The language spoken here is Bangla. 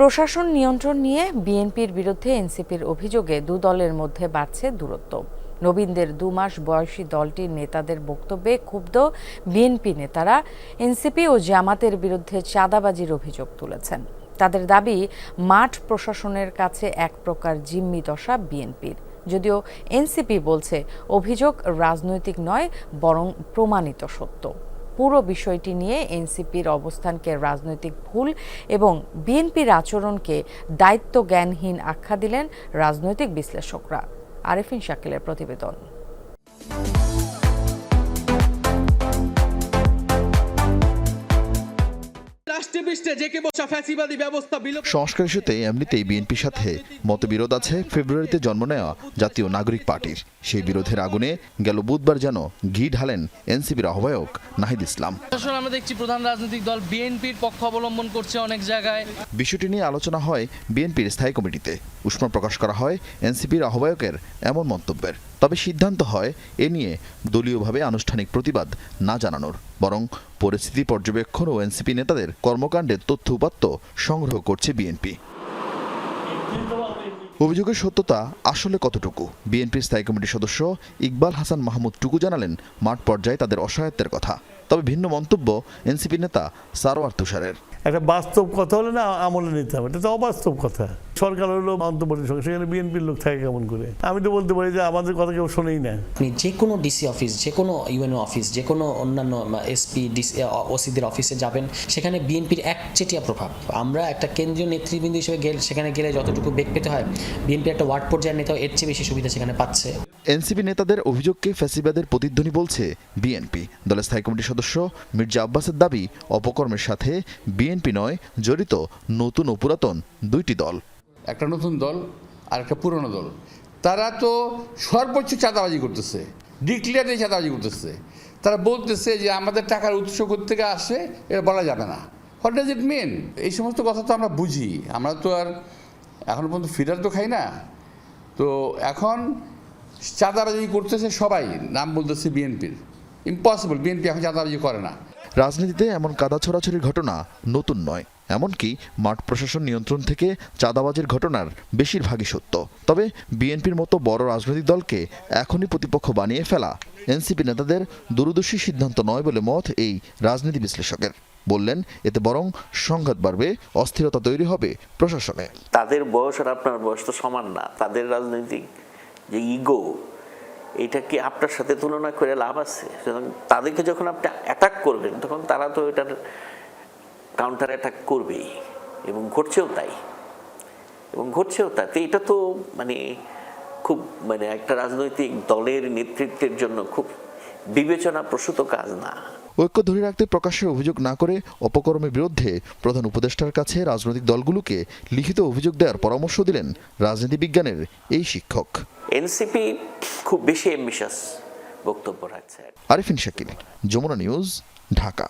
প্রশাসন নিয়ন্ত্রণ নিয়ে বিএনপির বিরুদ্ধে এনসিপির অভিযোগে দু দলের মধ্যে বাড়ছে দূরত্ব। নবীনদের দু মাস বয়সী দলটির নেতাদের বক্তব্যে ক্ষুব্ধ বিএনপি নেতারা এনসিপি ও জামাতের বিরুদ্ধে চাঁদাবাজির অভিযোগ তুলেছেন। তাদের দাবি, মাঠ প্রশাসনের কাছে এক প্রকার জিম্মি দশা বিএনপির। যদিও এনসিপি বলছে, অভিযোগ রাজনৈতিক নয়, বরং প্রমাণিত সত্য। পুরো বিষয়টি নিয়ে এনসিপির অবস্থানকে রাজনৈতিক ভুল এবং বিএনপির আচরণকে দায়িত্ব জ্ঞানহীন আখ্যা দিলেন রাজনৈতিক বিশ্লেষকরা। আরেফিন শাকিলের প্রতিবেদন। সংস্কার ইস্যুতে এমনিতেই বিএনপির সাথে মতবিরোধ আছে। ফেব্রুয়ারিতে জন্ম নেওয়া জাতীয় নাগরিক পার্টির। সেই বিরোধের আগুনে গেল বুধবার যেন ঘি ঢালেন এনসিপির আহ্বায়ক নাহিদ ইসলাম। আসলে আমরা দেখছি প্রধান রাজনৈতিক দল বিএনপির পক্ষ অবলম্বন করছে অনেক জায়গায়। বিষয়টি নিয়ে আলোচনা হয় বিএনপির স্থায়ী কমিটিতে। উষ্ম প্রকাশ করা হয় এনসিপির আহ্বায়কের এমন মন্তব্যের। তবে সিদ্ধান্ত হয়, এ নিয়ে দলীয়ভাবে আনুষ্ঠানিক প্রতিবাদ না জানানোর। বরং পরিস্থিতি পর্যবেক্ষণ ও এনসিপি নেতাদের কর্মকাণ্ডের তথ্য উপাত্ত সংগ্রহ করছে বিএনপি। অভিযোগের সত্যতা আসলে কতটুকু? বিএনপির স্থায়ী কমিটির সদস্য ইকবাল হাসান মাহমুদ টুকু জানালেন, মাঠ পর্যায়ে তাদের অসহায়ত্বের কথা। তবে ভিন্ন মন্তব্য এনসিপি নেতা সারোয়ার তুষারের। একটা বাস্তব কথা হলে না আমলে নিতে হবে। এটা তো অবাস্তব কথা। সরকার হলো অন্তর্বর্তী সেখানে বিএনপির লোক থাকে কেমন করে? আমি তো বলতে পারি যে আমাদের কথা কেউ শোনেই না। আপনি যে কোনো ডিসি অফিস যে কোনো ইউএনও অফিস যে কোনো অন্যান্য এসপি ডিসি ওসিদের অফিসে যাবেন, সেখানে বিএনপির একচেটিয়া প্রভাব। আমরা একটা কেন্দ্রীয় নেতৃবৃন্দ হিসেবে গেলে, সেখানে গেলে যতটুকু বেগ পেতে হয় বিএনপির একটা ওয়ার্ড পর্যায়ের নেতাও এর চেয়ে বেশি সুবিধা সেখানে পাচ্ছে। এনসিপি নেতাদের অভিযোগকে ফ্যাসিবাদের প্রতিধ্বনি বলছে বিএনপি। দলের স্থায়ী কমিটির সদস্য মির্জা আব্বাসের দাবি, অপকর্মের সাথে বিএনপি নয়, জড়িত নতুন ও পুরাতন দুইটি দল। একটা নতুন দল, আর একটা পুরনো দল। তারা তো সর্বোচ্চ চাঁদাবাজি করতেছে, ডিক্লিয়ারে চাঁদাবাজি করতেছে। তারা বলতেছে যে আমাদের টাকার উৎস থেকে আসে, এটা বলা যাবে না। হোয়াট ডাজ ইট মিন এই সমস্ত কথা তো আমরা বুঝি। আমরা তো আর এখনও পর্যন্ত ফিডার তো খাই না। তো এখন চাঁদাবাজি করতেছে সবাই নাম বলতেছে বিএনপির ইম্পসিবল বিএনপি এখন চাঁদাবাজি করে না। রাজনীতিতে এমন কাদা ছড়াছড়ির ঘটনা নতুন নয় এমনকি মাঠ প্রশাসন নিয়ন্ত্রণ থেকে চাঁদাবাজির ঘটনার বেশিরভাগই সত্য। তবে বিএনপির মতো বড় রাজনৈতিক দলকে এখনই প্রতিপক্ষ বানিয়ে ফেলা এনসিপি নেতাদের দূরদর্শী সিদ্ধান্ত নয় বলে মত এই রাজনীতি বিশ্লেষকের। বললেন এতে বরং সংঘাত বাড়বে অস্থিরতা তৈরি হবে প্রশাসনে। তাদের বয়স আর আপনার বয়স তো সমান না তাদের রাজনৈতিক যে ইগো এইটাকে আপনার সাথে তুলনা করে লাভ আছে। সুতরাং তাদেরকে যখন আপনি অ্যাটাক করবেন, তখন তারা তো এটার কাউন্টার অ্যাটাক করবেই, এবং ঘটছেও তাই। এবং ঘটছেও তাই। তো এটা তো মানে খুব মানে একটা রাজনৈতিক দলের নেতৃত্বের জন্য খুব বিবেচনা প্রসূত কাজ না। ঐক্য ধরে রাখতে প্রকাশ্যে অভিযোগ না করে অপকর্মের বিরুদ্ধে প্রধান উপদেষ্টার কাছে রাজনৈতিক দলগুলোকে লিখিত অভিযোগ দেওয়ার পরামর্শ দিলেন রাজনীতি বিজ্ঞানের এই শিক্ষক। এনসিপি খুব বেশি এম্বিশাস বক্তব্য রাখছে। আরিফিন শাকিল যমুনা নিউজ ঢাকা।